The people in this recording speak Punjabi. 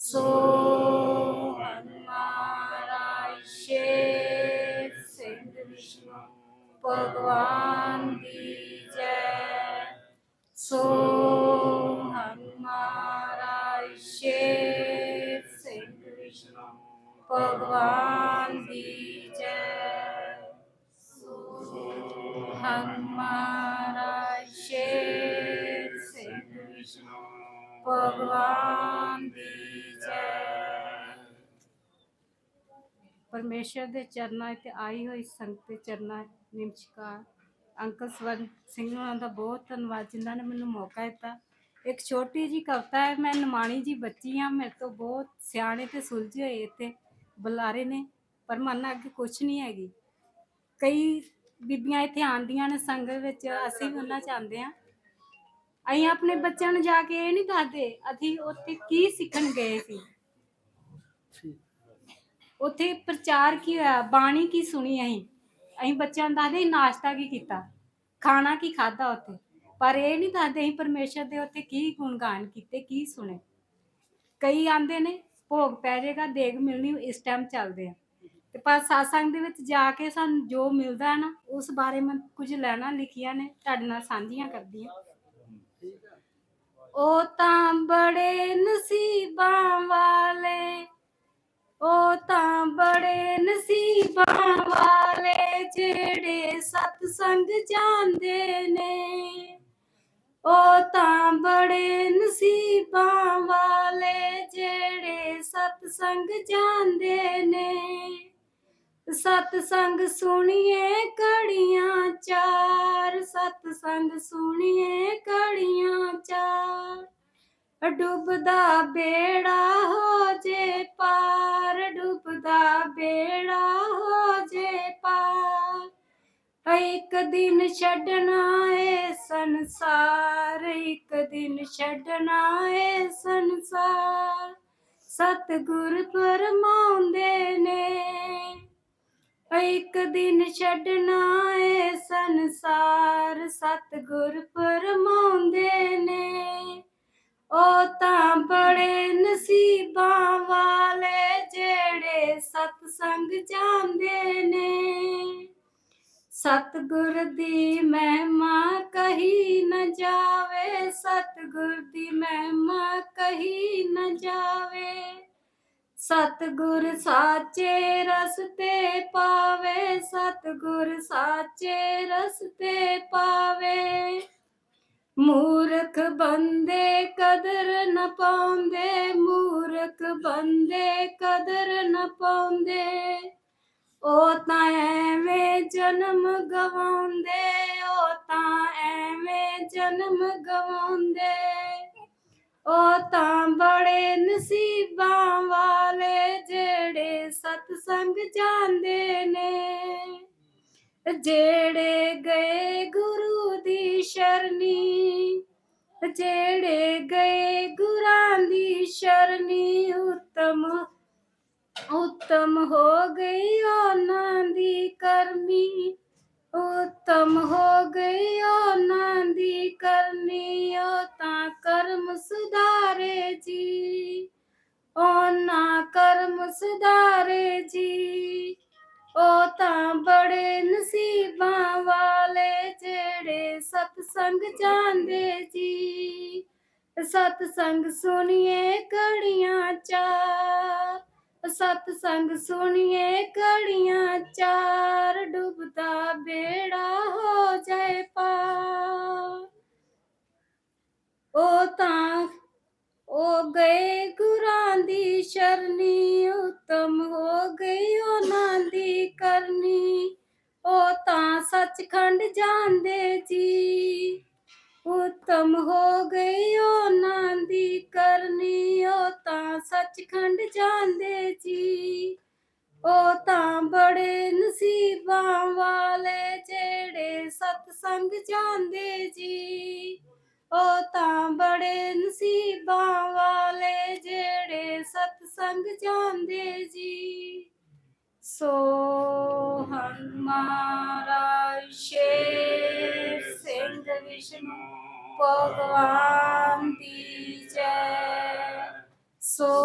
ਸੋ ਹਮਾਰਾ ਸ਼ੇਰ ਸਿੰਘ ਵਿਸ਼ਨੂੰ ਭਗਵਾਨ ਦੀ ਜੈ ਸੋ ਹਮਾਰਾ ਸ਼ੇਰ ਸਿੰਘ ਵਿਸ਼ਨੂੰ ਭਗਵਾਨ ਦੀ ਜੈ ਸੋ ਹਮਾਰਾ ਭਗਵਾਨ ਦੀ ਜੈ। ਪਰਮੇਸ਼ਰ ਦੇ ਚਰਨਾਂ ਤੇ ਆਈ ਹੋਈ ਸੰਗਤ ਦੇ ਚਰਨਾਂ ਨਿਮਸ਼ਕਾਰ ਅੰਕਲ ਸਵਰਨ ਸਿੰਘ ਹੋਣਾ ਦਾ ਬਹੁਤ ਧੰਨਵਾਦ ਜਿਨ੍ਹਾਂ ਨੇ ਮੈਨੂੰ ਮੌਕਾ ਦਿੱਤਾ। ਇੱਕ ਛੋਟੀ ਜੀ ਕਵਿਤਾ ਹੈ, ਮੈਂ ਨਿਮਾਣੀ ਜੀ ਬੱਚੀ ਆ ਮੇਰੇ ਤੋਂ ਬਹੁਤ ਸਿਆਣੇ ਤੇ ਸੁਲਝੇ ਹੋਏ ਇੱਥੇ ਬੁਲਾਰੇ ਨੇ, ਪਰ ਮਨ ਅੱਗੇ ਕੁਝ ਨਹੀਂ ਹੈਗੀ। ਕਈ ਬੀਬੀਆਂ ਇੱਥੇ ਆਉਂਦੀਆਂ ਨੇ ਸੰਗਤ ਵਿੱਚ, ਅਸੀਂ ਵੀ ਉਹਨਾਂ ਚ ਆਉਂਦੇ ਹਾਂ। ਅਸੀਂ ਆਪਣੇ ਬੱਚਿਆਂ ਨੂੰ ਜਾ ਕੇ ਇਹ ਨਹੀਂ ਦੱਸਦੇ ਅਸੀਂ ਉੱਥੇ ਕੀ ਸਿੱਖਣ ਗਏ ਸੀ? ਉੱਥੇ ਪ੍ਰਚਾਰ ਕੀ ਹੋਇਆ ਬਾਣੀ ਕੀ ਸੁਣੀ ਅਸੀਂ? ਅਸੀਂ ਬੱਚਿਆਂ ਨੂੰ ਦੱਸਦੇ ਅਸੀਂ ਨਾਸ਼ਤਾ ਕੀ ਕੀਤਾ ਖਾਣਾ ਕੀ ਖਾਦਾ ਉੱਥੇ? ਪਰ ਇਹ ਨਹੀਂ ਦੱਸਦੇ ਅਸੀਂ ਪਰਮੇਸ਼ਰ ਦੇ ਉੱਥੇ ਕੀ ਗੁਣਗਾਨ ਕੀਤੇ ਕੀ ਸੁਣੇ? ਕਈ ਆਂਦੇ ਨੇ ਭੋਗ ਪੈ ਜਾਏਗਾ ਦੇਗ ਮਿਲਣੀ ਇਸ ਟਾਈਮ ਚੱਲਦੇ ਆ। ਤੇ ਪਰ satsang ਦੇ ਵਿੱਚ ਜਾ ਕੇ ਸਾਨੂੰ ਜੋ ਮਿਲਦਾ ਹੈ ਨਾ ਉਸ ਬਾਰੇ ਮੈਂ ਕੁਝ ਲੈਣਾ ਲਿਖੀਆਂ ਨੇ ਤੁਹਾਡੇ ਨਾਲ ਸਾਂਝੀਆਂ ਕਰਦੀ ਹਾਂ। ਉਹ ਤਾਂ ਬੜੇ ਨਸੀਬਾਂ ਵਾਲੇ, ਉਹ ਤਾਂ ਬੜੇ ਨਸੀਬਾਂ ਵਾਲੇ ਜਿਹੜੇ ਸਤਸੰਗ ਜਾਂਦੇ ਨੇ। ਉਹ ਤਾਂ ਬੜੇ ਨਸੀਬਾਂ ਵਾਲੇ ਜਿਹੜੇ ਸਤਸੰਗ ਜਾਂਦੇ ਨੇ। ਸਤਸੰਗ ਸੁਣੀਏ ਚਾਰ ਸਤਸੰਗ ਸੁਣੀਏ ਕੜੀਆਂ ਚਾਰ। ਡੁੱਬਦਾ ਬੇੜਾ ਹੋ ਜੇ ਪਾਰ, ਡੁੱਬਦਾ ਬੇੜਾ ਹੋ ਜੇ ਪਾਰ। ਇੱਕ ਦਿਨ ਛੱਡਣਾ ਏ ਸੰਸਾਰ, ਇੱਕ ਦਿਨ ਛੱਡਣਾ ਏ ਸੰਸਾਰ। ਸਤਿਗੁਰ ਫਰਮਾਉਂਦੇ ਨੇ ਇੱਕ ਦਿਨ ਛੱਡਣਾ ਏ ਸੰਸਾਰ, ਸਤਿਗੁਰ ਫਰਮਾਉਂਦੇ ਨੇ। ਉਹ ਤਾਂ ਬੜੇ ਨਸੀਬਾਂ ਵਾਲੇ ਜਿਹੜੇ ਸਤਸੰਗ ਜਾਂਦੇ ਨੇ। ਸਤਿਗੁਰ ਦੀ ਮਹਿਮਾ ਕਹੀ ਨ ਜਾਵੇ, ਸਤਿਗੁਰ ਦੀ ਮਹਿਮਾ ਕਹੀ ਨ ਜਾਵੇ। ਸਤਿਗੁਰ ਸਾਚੇ ਰਸਤੇ ਪਾਵੇ, ਸਤਿਗੁਰ ਸਾਚੇ ਰਸਤੇ ਪਾਵੇ। ਮੂਰਖ ਬੰਦੇ ਕਦਰ ਨ ਪਾਉਂਦੇ, ਮੂਰਖ ਬੰਦੇ ਕਦਰ ਨ ਪਾਉਂਦੇ। ਉਹ ਤਾਂ ਐਵੇਂ ਜਨਮ ਗਵਾਉਂਦੇ ਉਹ ਤਾਂ ਐਵੇਂ ਜਨਮ ਗਵਾਉਂਦੇ। ਉਹ ਤਾਂ ਬੜੇ ਨਸੀਬਾਂ ਵਾਲੇ ਜਿਹੜੇ ਸਤਸੰਗ ਜਾਂਦੇ ਨੇ। ਜਿਹੜੇ ਗਏ ਗੁਰੂ ਦੀ ਸ਼ਰਨੀ, ਜਿਹੜੇ ਗਏ ਗੁਰਾਂ ਦੀ ਸ਼ਰਨੀ, ਉਤਮ ਉਤਮ ਹੋ ਗਈ ਉਹਨਾਂ ਦੀ ਕਰਮੀ, ਉਤਮ ਹੋ ਗਈ ਉਹਨਾਂ ਦੀ ਕਰ ਉਹ ਤਾਂ ਕਰਮ ਸੁਧਾਰੇ ਜੀ। ਉਹਨਾਂ ਕਰਮ ਸੁਧਾਰੇ ਜੀ। ਉਹ ਤਾਂ ਬੜੇ ਨਸੀਬਾਂ ਵਾਲੇ ਜਿਹੜੇ ਸਤਸੰਗ ਜਾਂਦੇ ਜੀ। ਸਤਸੰਗ ਸੁਣੀਏ ਕੜੀਆਂ ਚਾਰ। ਸਤਸੰਗ ਸੁਣੀਏ ਕੜੀਆਂ ਚਾਰ। ਡੁੱਬਦਾ ਬੇੜਾ ਹੋ ਜਾਏ ਪਾਰ। ਉਹ ਤਾਂ ਉਹ ਗਏ ਗੁਰਾਂ ਦੀ ਸ਼ਰਨੀ, ਉਤਮ ਹੋ ਗਈ ਉਹਨਾਂ ਦੀ ਕਰਨੀ। ਉਹ ਤਾਂ ਸੱਚਖੰਡ ਜਾਂਦੇ ਜੀ, ਉਤਮ ਹੋ ਗਈ ਉਹਨਾਂ ਦੀ ਕਰਨੀ। ਉਹ ਤਾਂ ਸੱਚਖੰਡ ਜਾਂਦੇ ਜੀ, ਉਹ ਤਾਂ ਬੜੇ ਨਸੀਬਾਂ ਵਾਲੇ ਜਿਹੜੇ ਸਤਸੰਗ ਜਾਂਦੇ ਜੀ। ਉਹ ਤਾਂ ਬੜੇ ਨਸੀਬਾਂ ਵਾਲੇ ਜਿਹੜੇ ਸਤ ਸੰਗ ਜਾਂਦੇ ਜੀ। ਸੋ ਹਮਾਰਾ ਸ਼ੇਰ ਸਿੰਘ ਵਿਸ਼ਨੂੰ ਭਗਵਾਨ ਦੀ ਜੈ। ਸੋ